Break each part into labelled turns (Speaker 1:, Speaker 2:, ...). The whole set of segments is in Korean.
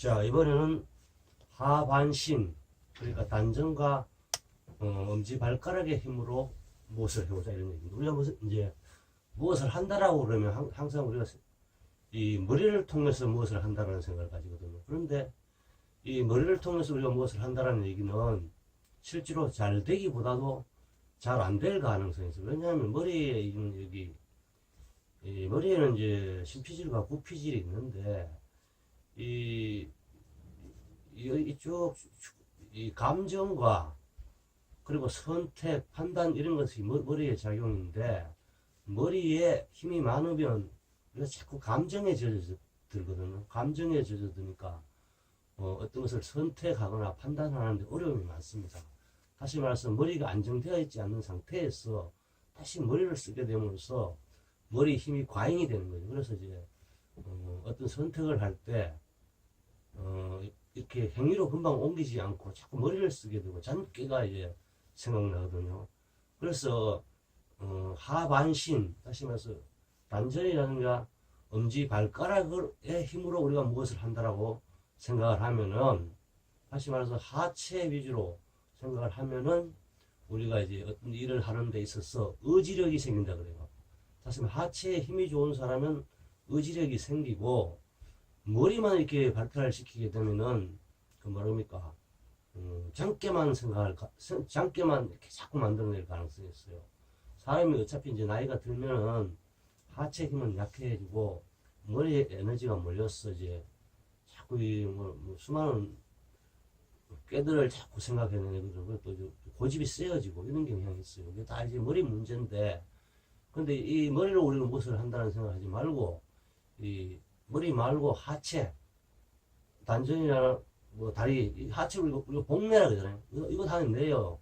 Speaker 1: 자, 이번에는 하반신, 그러니까 단전과 어, 엄지 발가락의 힘으로 무엇을 해보자 이런 얘기입니다. 우리가 무슨 이제 무엇을 한다라고 그러면 항- 항상 우리가 이 머리를 통해서 무엇을 한다라는 생각을 가지거든요. 그런데 이 머리를 통해서 우리가 무엇을 한다라는 얘기는 실제로 잘 되기보다도 잘 안 될 가능성이 있어요. 왜냐하면 머리에 있는 여기 이 머리에는 이제 심피질과 구피질이 있는데 이, 이 이쪽 이 감정과 그리고 선택, 판단 이런 것이 머- 머리의 작용인데 머리에 힘이 많으면 자꾸 감정에 젖어 들거든요. 감정에 젖어 드니까 어, 어떤 것을 선택하거나 판단하는데 어려움이 많습니다. 다시 말해서 머리가 안정되어 있지 않는 상태에서 다시 머리를 쓰게 됨으로써 머리 힘이 과잉이 되는 거죠. 그래서 이제 어, 어떤 선택을 할때 어, 이렇게 행위로 금방 옮기지 않고 자꾸 머리를 쓰게 되고 잔깨가 이제 생각나거든요. 그래서 어, 하반신 다시 말해서 단전이라든가 엄지 발가락의 힘으로 우리가 무엇을 한다라고 생각을 하면은 다시 말해서 하체 위주로 생각을 하면은 우리가 이제 어떤 일을 하는 데 있어서 의지력이 생긴다 그래요. 다시 말해 하체에 힘이 좋은 사람은 의지력이 생기고 머리만 이렇게 발달을 시키게 되면은 그 뭐랍니까 음, 장깨만 생각할 장깨만 이렇게 자꾸 만들어낼 가능성이 있어요. 사람이 어차피 이제 나이가 들면은 하체 힘은 약해지고 머리에 에너지가 몰려서 이제 자꾸 이뭐 뭐 수많은 꾀들을 자꾸 생각해내는 거죠. 또 고집이 세어지고 이런 경향이 있어요. 이게 다 이제 머리 문제인데 근데 이 머리로 우리가 무엇을 한다는 생각하지 말고 이 머리 말고 하체 단전이나 뭐 다리 이 하체 우리가 우리가 복내라 그러잖아요. 이거 이거 다 내요.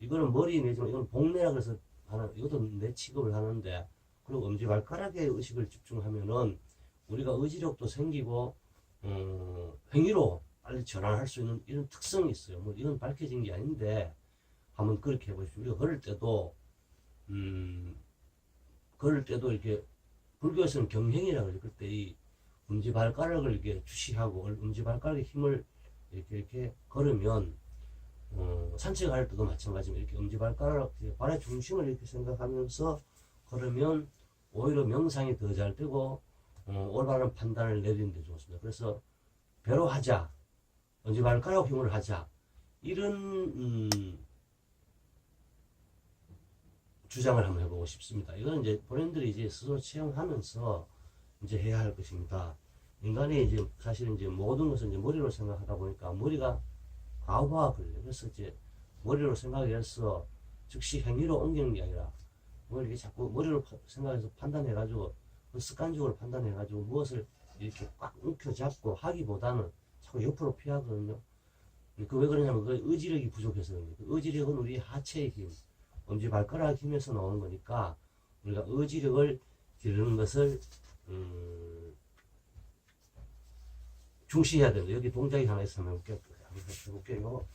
Speaker 1: 이거는 머리 내지만 이건 복내라 그래서 하는 이것도 내 취급을 하는데 그리고 엄지 발가락에 의식을 집중하면은 우리가 의지력도 생기고 어, 행위로 빨리 전환할 수 있는 이런 특성이 있어요. 뭐 이건 밝혀진 게 아닌데 한번 그렇게 해보십시오. 우리가 걸을 때도 음, 걸을 때도 이렇게 불교에서는 경행이라고 그러죠. 그때 이 엄지 발가락을 이렇게 주시하고 엄지 발가락의 힘을 이렇게 이렇게 걸으면 어, 산책할 때도 마찬가지입니다. 이렇게 엄지 발가락 발의 중심을 이렇게 생각하면서 걸으면 오히려 명상이 더 잘 되고 어, 올바른 판단을 내리는 데 좋습니다. 그래서 배로 하자, 엄지 발가락 힘을 하자 이런 음, 주장을 한번 해보고 싶습니다. 이거는 이제 본인들이 이제 스스로 체험하면서 이제 해야 할 것입니다. 인간이 이제 사실은 이제 모든 것을 이제 머리로 생각하다 보니까 머리가 과부하 걸려요. 그래서 이제 머리로 생각해서 즉시 행위로 옮기는 게 아니라 뭘 이렇게 자꾸 머리로 파- 생각해서 판단해가지고 그 습관적으로 판단해가지고 무엇을 이렇게 꽉 움켜잡고 하기보다는 자꾸 옆으로 피하거든요. 그 왜 그러냐면 그 의지력이 부족해서 거예요. 그 의지력은 우리 하체의 힘, 엄지 발가락 힘에서 나오는 거니까 우리가 의지력을 기르는 것을 음, 중시해야 된다. 여기 동작이 하나 한번 해볼게요. 한번 해볼게요.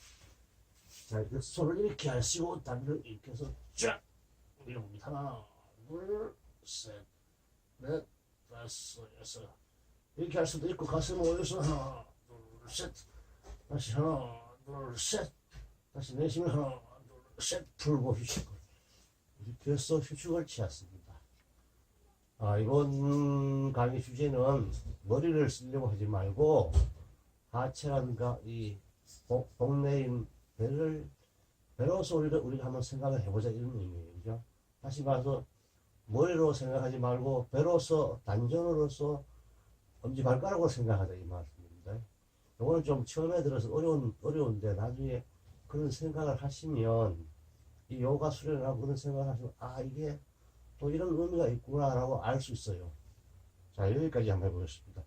Speaker 1: 자, 이렇게 손을 이렇게 하시고 다리를 이렇게 해서 쫙 밀어봅니다. 하나, 둘, 셋, 넷, 다섯, 여섯. 이렇게 할 수도 있고 가슴 올려서 하나, 둘, 셋. 다시 하나, 둘, 셋. 다시 내쉬면 하나, 둘, 셋. 풀고 휴식을. 이렇게 해서 휴식을 취했습니다. 아, 이번 강의 주제는 머리를 쓰려고 하지 말고 하체라든가 이 복- 복내인 배를 배로서 우리가, 우리가 한번 생각을 해보자 이런 의미예요. 그죠? 다시 말해서 머리로 생각하지 말고 배로서 단전으로서 엄지 발가락으로 생각하자 이 말씀입니다. 이거는 좀 처음에 들어서 어려운, 어려운데 나중에 그런 생각을 하시면 이 요가 수련을 하고 그런 생각을 하시면 아 이게 또 이런 의미가 있구나라고 알 수 있어요. 자 여기까지 한번 해보겠습니다.